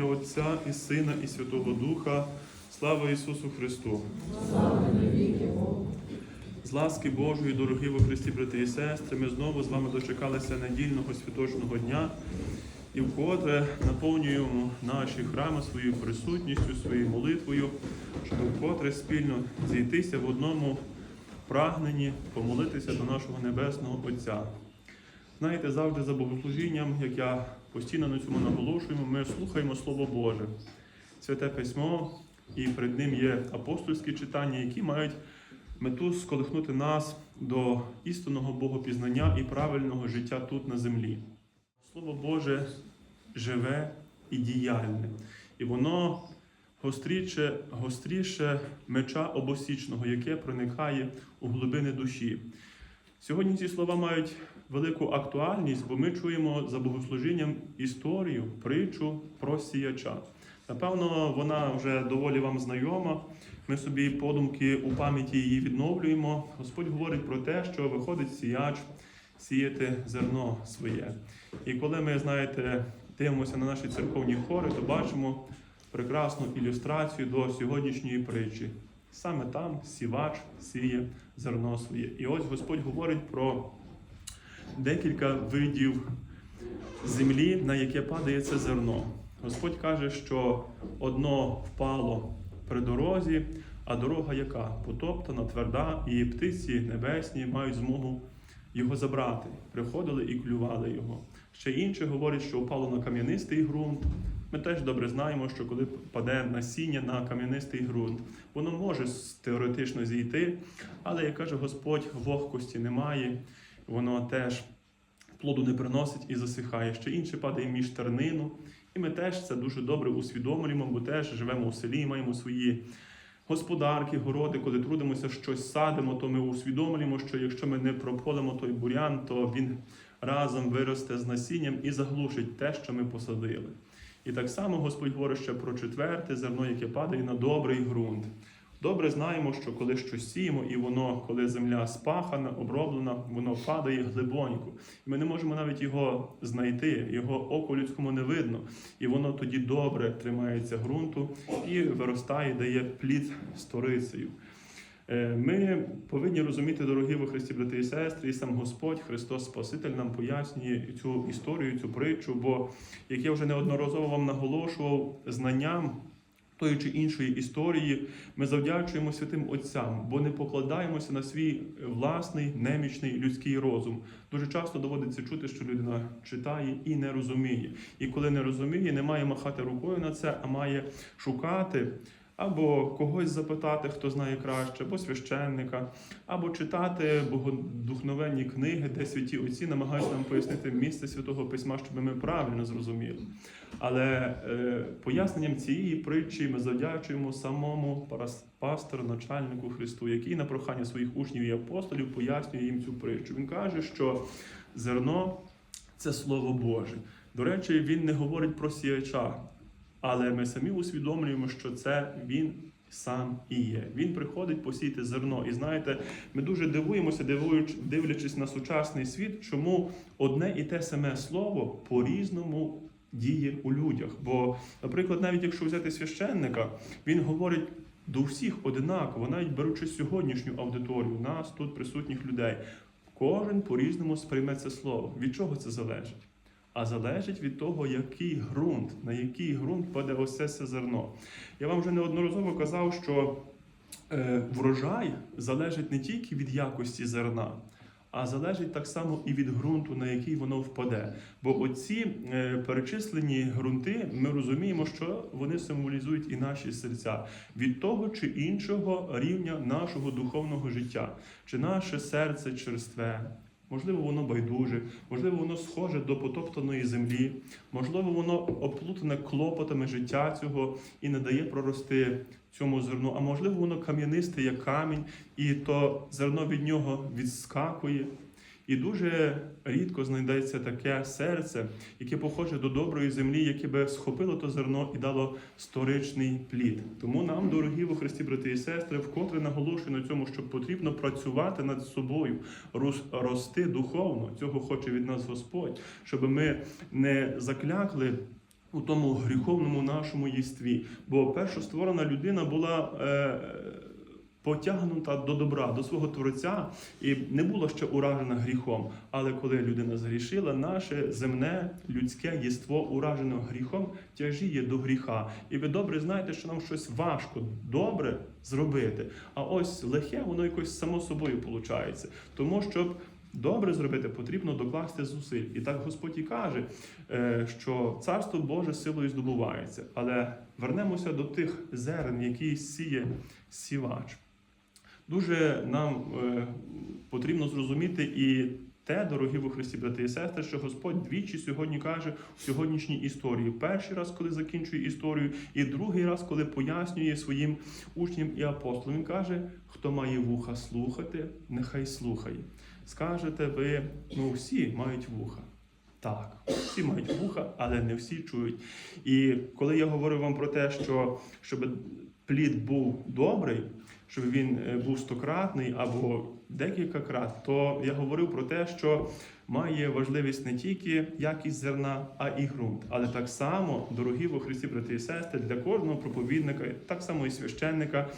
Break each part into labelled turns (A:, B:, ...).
A: ім'я Отця і Сина, і Святого Духа. Слава Ісусу Христу! З ласки Божої, дорогі во Христі, брати і сестри, ми знову з вами дочекалися недільного святочного дня і вкотре наповнюємо наші храми своєю присутністю, своєю молитвою, щоб вкотре спільно зійтися в одному прагненні помолитися до нашого Небесного Отця. Знаєте, завжди за богослужінням, як я постійно на цьому наголошую, ми слухаємо Слово Боже, Святе Письмо, і перед ним є апостольські читання, які мають мету сколихнути нас до істинного богопізнання і правильного життя тут на землі. Слово Боже живе і діяльне, і воно гостріше, гостріше меча обосічного, яке проникає у глибини душі. Сьогодні ці слова мають велику актуальність, бо ми чуємо за богослужінням історію, притчу про сіяча. Напевно, вона вже доволі вам знайома. Ми собі подумки у пам'яті її відновлюємо. Господь говорить про те, що виходить сіяч сіяти зерно своє. І коли ми, знаєте, дивимося на наші церковні хори, то бачимо прекрасну ілюстрацію до сьогоднішньої притчі. Саме там сівач сіє зерно своє. І ось Господь говорить про декілька видів землі, на яке падає це зерно. Господь каже, що одно впало при дорозі, а дорога яка? Потоптана, тверда, і птиці небесні мають змогу його забрати. Приходили і клювали його. Ще інше говорить, що впало на кам'янистий ґрунт. Ми теж добре знаємо, що коли паде насіння на кам'янистий ґрунт, воно може теоретично зійти, але, як каже Господь, вогкості немає, воно теж плоду не приносить і засихає. Ще інше падає між тернину. І ми теж це дуже добре усвідомлюємо, бо теж живемо у селі, маємо свої господарки, городи, коли трудимося щось садимо, то ми усвідомлюємо, що якщо ми не прополимо той бурян, то він разом виросте з насінням і заглушить те, що ми посадили. І так само Господь говорить ще про четверте зерно, яке падає на добрий ґрунт. Добре знаємо, що коли щось сіємо, і воно, коли земля спахана, оброблена, воно падає глибонько. Ми не можемо навіть його знайти, його оку людському не видно. І воно тоді добре тримається ґрунту і виростає, дає плід сторицею. Е, Ми повинні розуміти, дорогі во Христі, брати і сестри, і сам Господь, Христос Спаситель, нам пояснює цю історію, цю притчу. Бо, як я вже неодноразово вам наголошував, знанням тої чи іншої історії ми завдячуємо святим Отцям, бо не покладаємося на свій власний немічний людський розум. Дуже часто доводиться чути, що людина читає і не розуміє. І коли не розуміє, не має махати рукою на це, а має шукати. Або когось запитати, хто знає краще, або священника, або читати богодухновенні книги, де святі отці намагаються нам пояснити місце святого письма, щоб ми правильно зрозуміли. Але е, поясненням цієї притчі ми завдячуємо самому пастору, начальнику Христу, який на прохання своїх учнів і апостолів пояснює їм цю притчу. Він каже, що зерно це слово Боже. До речі, він не говорить про сіяча. Але ми самі усвідомлюємо, що це він сам і є. Він приходить посіяти зерно. І знаєте, ми дуже дивуємося, дивлячись на сучасний світ, чому одне і те саме слово по-різному діє у людях. Бо, наприклад, навіть якщо взяти священника, він говорить. До всіх одинаково, навіть беручи сьогоднішню аудиторію, нас тут присутніх людей, кожен по-різному сприйме це слово. Від чого це залежить? А залежить від того, який ґрунт, на який ґрунт паде ось це зерно. Я вам вже неодноразово казав, що е, врожай залежить не тільки від якості зерна, а залежить так само і від ґрунту, на який воно впаде. Бо оці е, перечислені ґрунти, ми розуміємо, що вони символізують і наші серця від того чи іншого рівня нашого духовного життя, чи наше серце черстве. Можливо, воно байдуже, можливо, воно схоже до потоптаної землі, можливо, воно оплутане клопотами життя цього і не дає прорости цьому зерну, а можливо, воно кам'янисте, як камінь, і то зерно від нього відскакує. І дуже рідко знайдеться таке серце, яке похоже до доброї землі, яке би схопило то зерно і дало сторичний плід. Тому нам, дорогі во Христі, брати і сестри, вкотре наголошую на цьому, що потрібно працювати над собою, рости духовно. Цього хоче від нас Господь, щоб ми не заклякли у тому гріховному нашому єстві. Бо першостворена людина була. Е, Потягнута до добра, до свого Творця, і не була ще уражена гріхом. Але коли людина згрішила, наше земне людське єство уражено гріхом тяжіє до гріха. І ви добре знаєте, що нам щось важко добре зробити. А ось лихе, воно якось само собою виходить. Тому щоб добре зробити, потрібно докласти зусиль. І так Господь і каже, е, що царство Боже силою здобувається. Але вернемося до тих зерен, які сіє сівач. Дуже нам е, потрібно зрозуміти і те, дорогі во Христі, брати і сестри, що Господь двічі сьогодні каже в сьогоднішній історії. Перший раз, коли закінчує історію, і другий раз, коли пояснює своїм учням і апостолам. Він каже, хто має вуха слухати, нехай слухає. Скажете ви, ну всі мають вуха. Так, всі мають вуха, але не всі чують. І коли я говорю вам про те, що щоб плід був добрий, щоб він е, був стократний або декілька крат, то я говорив про те, що має важливість не тільки якість зерна, а і ґрунт. Але так само, дорогі во Христі, брати і сестри, для кожного проповідника, так само і священника.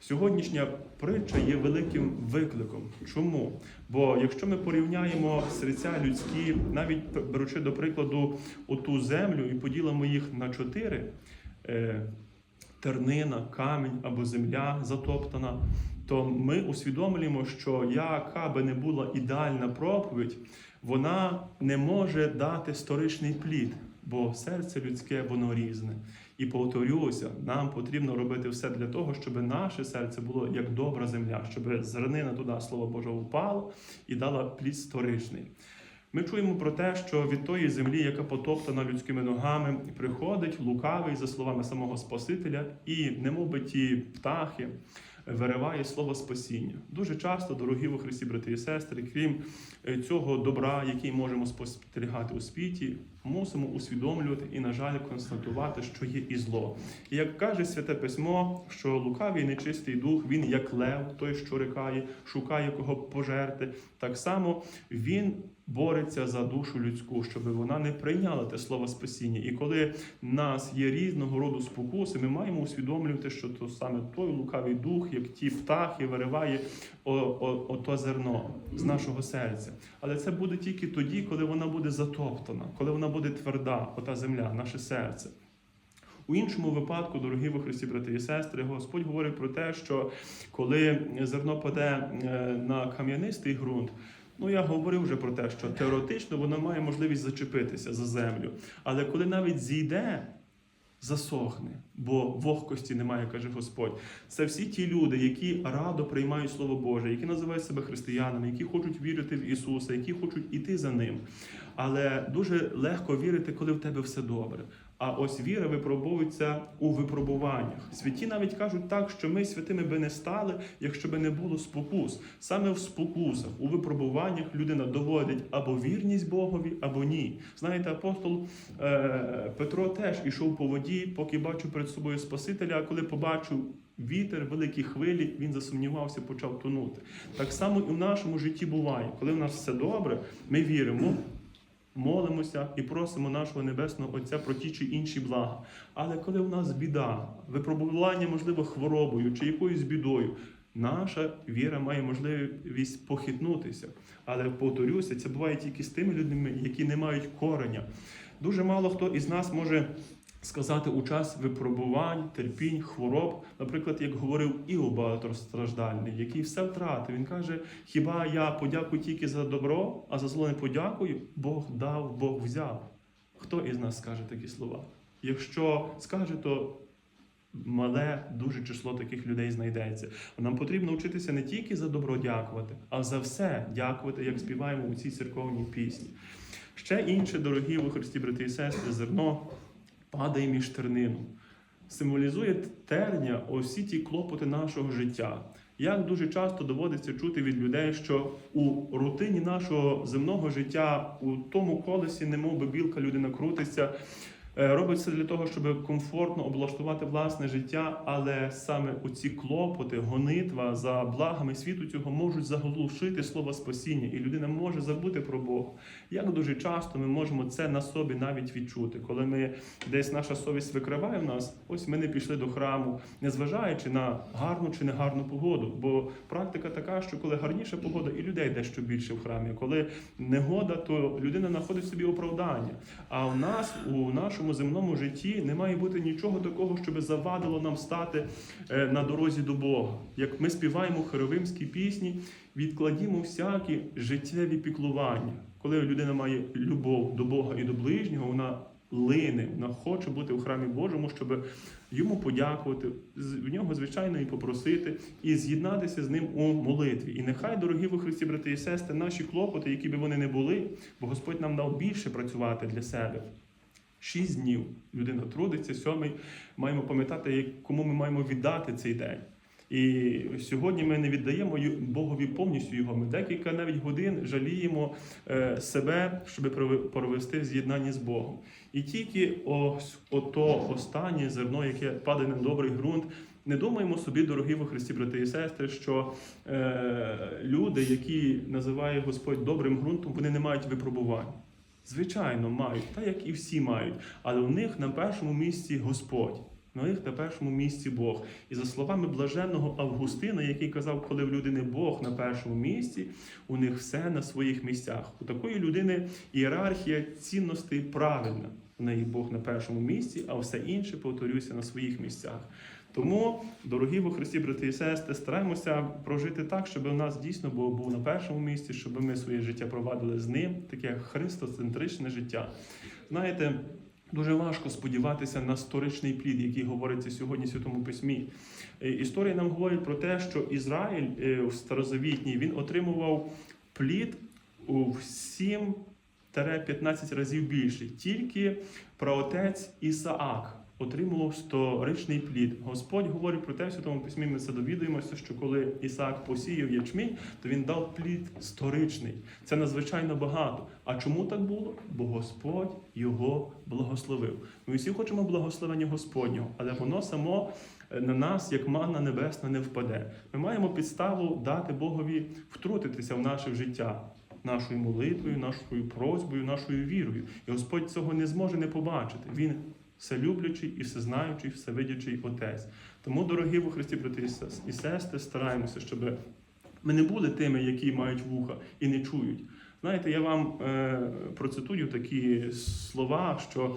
A: Сьогоднішня притча є великим викликом. Чому? Бо якщо ми порівняємо серця людські, навіть беручи до прикладу оту землю і поділимо їх на чотири. Тернина, камінь або земля затоптана, то ми усвідомлюємо, що яка би не була ідеальна проповідь, вона не може дати сторичний плід, бо серце людське воно різне. І повторюся, нам потрібно робити все для того, щоб наше серце було як добра земля, щоб зернина туди, слово Боже, упало і дала плід сторичний. Ми чуємо про те, що від тої землі, яка потоптана людськими ногами, приходить лукавий, за словами самого Спасителя, і, немов би ті птахи, вириває слово спасіння. Дуже часто, дорогі у Христі, брати і сестри, крім е, цього добра, який можемо спостерігати у світі, мусимо усвідомлювати і, на жаль, констатувати, що є і зло. І як каже святе письмо, що лукавий нечистий дух, він як лев, той, що рикає, шукає кого пожерти, так само він бореться за душу людську, щоб вона не прийняла те слово спасіння. І коли в нас є різного роду спокуси, ми маємо усвідомлювати, що то саме той лукавий дух, як ті птахи, вириває ото зерно з нашого серця. Але це буде тільки тоді, коли вона буде затоптана, коли вона буде тверда, ота земля, наше серце. У іншому випадку, дорогі во Христі, брати і сестри, Господь говорить про те, що коли зерно паде е, на кам'янистий ґрунт, Ну, я говорив вже про те, що теоретично воно має можливість зачепитися за землю. Але коли навіть зійде, засохне, бо вогкості немає, каже Господь. Це всі ті люди, які радо приймають Слово Боже, які називають себе християнами, які хочуть вірити в Ісуса, які хочуть іти за Ним. Але дуже легко вірити, коли в тебе все добре. А ось віра випробовується у випробуваннях. Святі навіть кажуть так, що ми святими би не стали, якщо би не було спокус. Саме в спокусах, у випробуваннях людина доводить або вірність Богові, або ні. Знаєте, апостол е, Петро теж ішов по воді, поки бачив перед собою Спасителя, а коли побачив. Вітер, великі хвилі, він засумнівався, почав тонути. Так само і в нашому житті буває, коли в нас все добре, ми віримо, молимося і просимо нашого Небесного Отця про ті чи інші блага. Але коли у нас біда, випробування, можливо, хворобою чи якоюсь бідою, наша віра має можливість похитнутися. Але повторюся, це буває тільки з тими людьми, які не мають кореня. Дуже мало хто із нас може. Сказати у час випробувань, терпінь, хвороб, наприклад, як говорив Іов багатостраждальний, який все втратив. Він каже: Хіба я подякую тільки за добро, а за зло не подякую? Бог дав, Бог взяв. Хто із нас скаже такі слова? Якщо скаже, то мале дуже число таких людей знайдеться. Нам потрібно вчитися не тільки за добро дякувати, а за все дякувати, як співаємо у цій церковній пісні. Ще інше, дорогі у Христі, брати і сестри, зерно падає між тернину. Символізує терня усі ті клопоти нашого життя. Як дуже часто доводиться чути від людей, що у рутині нашого земного життя, у тому колесі, немов би білка людина крутиться, Робить все для того, щоб комфортно облаштувати власне життя, але саме оці клопоти, гонитва за благами світу цього можуть заглушити слово спасіння, і людина може забути про Бога. Як дуже часто ми можемо це на собі навіть відчути, коли ми десь наша совість викриває в нас, ось ми не пішли до храму, незважаючи на гарну чи негарну погоду. Бо практика така, що коли гарніша погода, і людей дещо більше в храмі. Коли негода, то людина знаходить собі оправдання. А у нас у нашому земному житті не має бути нічого такого, щоб завадило нам стати е, на дорозі до Бога. Як ми співаємо в херовимській пісні, відкладімо всякі життєві піклування. Коли людина має любов до Бога і до ближнього, вона лине, вона хоче бути в храмі Божому, щоб йому подякувати, в нього, звичайно, і попросити, і з'єднатися з ним у молитві. І нехай, дорогі во Христі, брати і сестри, наші клопоти, які би вони не були, бо Господь нам дав більше працювати для себе. Шість днів людина трудиться, сьомий маємо пам'ятати, кому ми маємо віддати цей день. І сьогодні ми не віддаємо Богові повністю його. Ми декілька навіть годин жаліємо е, себе, щоб провести в з'єднанні з Богом. І тільки ось ото останнє зерно, яке падає на добрий ґрунт. Не думаємо собі, дорогі во Христі, брати і сестри, що е, люди, які називає Господь добрим ґрунтом, вони не мають випробувань. Звичайно, мають, так як і всі мають. Але у них на першому місці Господь, на них на першому місці Бог. І за словами блаженного Августина, який казав, коли в людини Бог на першому місці, у них все на своїх місцях. У такої людини ієрархія цінностей правильна. У неї Бог на першому місці, а все інше, повторюся, на своїх місцях. Тому, дорогі во Христі, брати і сестри, стараємося прожити так, щоб у нас дійсно Бог був на першому місці, щоб ми своє життя провадили з ним, таке христоцентричне життя. Знаєте, дуже важко сподіватися на сторичний плід, який говориться сьогодні в Святому Письмі. Е, Історія нам говорить про те, що Ізраїль е, в старозавітній він отримував плід у 7-15 разів більше. Тільки праотець Ісаак отримував сторичний плід. Господь говорить про те, в Святому Письмі ми це довідуємося, що коли Ісаак посіяв ячмінь, то він дав плід сторичний. Це надзвичайно багато. А чому так було? Бо Господь його благословив. Ми всі хочемо благословення Господнього, але воно само е, на нас, як манна небесна, не впаде. Ми маємо підставу дати Богові втрутитися в наше життя. Нашою молитвою, нашою просьбою, нашою вірою. І Господь цього не зможе не побачити. Він вселюблячий і всезнаючий, всевидячий Отець. Тому, дорогі во Христі, брати і сестри, стараємося, щоб ми не були тими, які мають вуха і не чують. Знаєте, я вам е, процитую такі слова, що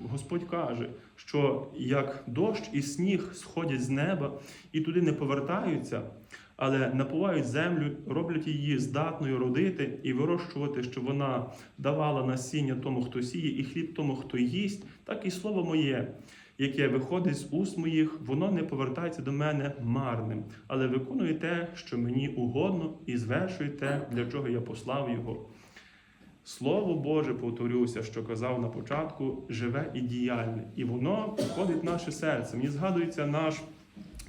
A: Господь каже, що як дощ і сніг сходять з неба і туди не повертаються, але напувають землю, роблять її здатною родити і вирощувати, щоб вона давала насіння тому, хто сіє, і хліб тому, хто їсть, так і слово моє, яке виходить з уст моїх, воно не повертається до мене марним, але виконує те, що мені угодно, і звершує те, для чого я послав його. Слово Боже, повторюся, що казав на початку, живе і діяльне, і воно входить в наше серце. Мені згадується наш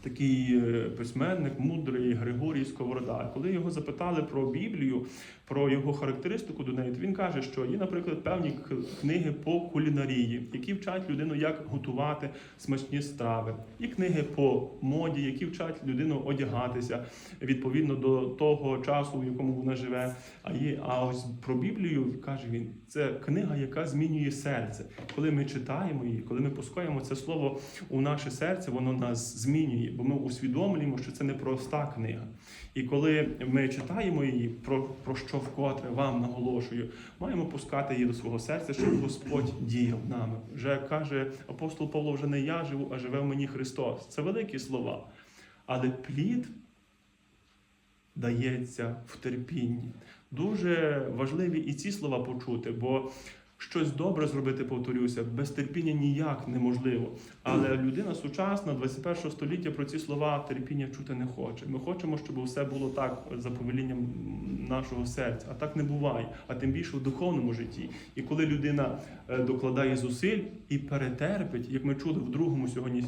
A: такий е, письменник, мудрий Григорій Сковорода. Коли його запитали про Біблію, про його характеристику до неї, то він каже, що є, наприклад, певні книги по кулінарії, які вчать людину, як готувати смачні страви, і книги по моді, які вчать людину одягатися відповідно до того часу, в якому вона живе. А є, а ось про Біблію каже він, це книга, яка змінює серце. Коли ми читаємо її, коли ми пускаємо це слово у наше серце, воно нас змінює, бо ми усвідомлюємо, що це не проста книга. І коли ми читаємо її, про, про що вкотре вам наголошую, маємо пускати її до свого серця, щоб Господь діяв нами. Вже каже апостол Павло, вже не я живу, а живе в мені Христос. Це великі слова. Але плід дається в терпінні. Дуже важливі і ці слова почути, бо щось добре зробити, повторюся, без терпіння ніяк неможливо. Але людина сучасна, 21 століття про ці слова терпіння чути не хоче. Ми хочемо, щоб все було так за повелінням нашого серця. А так не буває, а тим більше в духовному житті. І коли людина е, докладає зусиль і перетерпить, як ми чули в другому сьогодні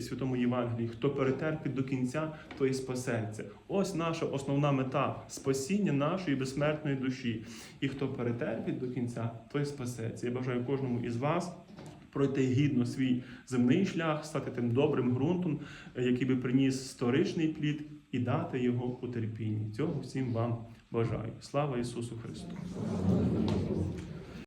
A: святому Євангелії, хто перетерпить до кінця, той спасеться. Ось наша основна мета спасіння нашої безсмертної душі. І хто перетерпить до кінця, той спасеться. Я бажаю кожному із вас пройти гідно свій земний шлях, стати тим добрим ґрунтом, е, який би приніс сторичний плід, і дати його у терпінні. Цього всім вам бажаю. Слава Ісусу Христу!